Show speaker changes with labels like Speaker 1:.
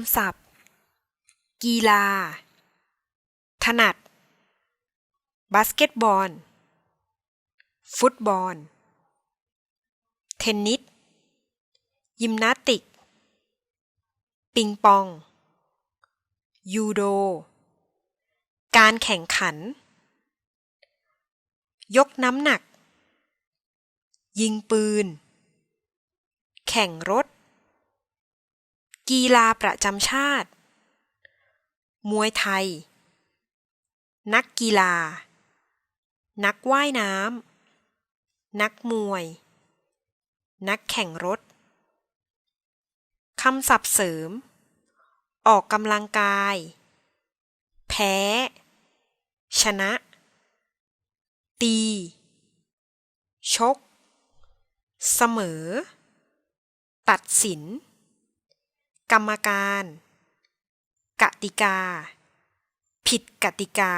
Speaker 1: ำศัพท์ กีฬา ถนัด บาสเกตบอล ฟุตบอล เทนนิส ยิมนาสติก ปิงปอง ยูโด การแข่งขัน ยกน้ำหนัก ยิงปืน แข่งรถ กีฬาประจำชาติ มวยไทย นักกีฬา นักว่ายน้ำ นักมวย นักแข่งรถ คำศัพท์เสริม ออกกำลังกาย แพ้ ชนะ ตี ชก เสมอ ตัดสิน กรรมการ กติกา ผิดกติกา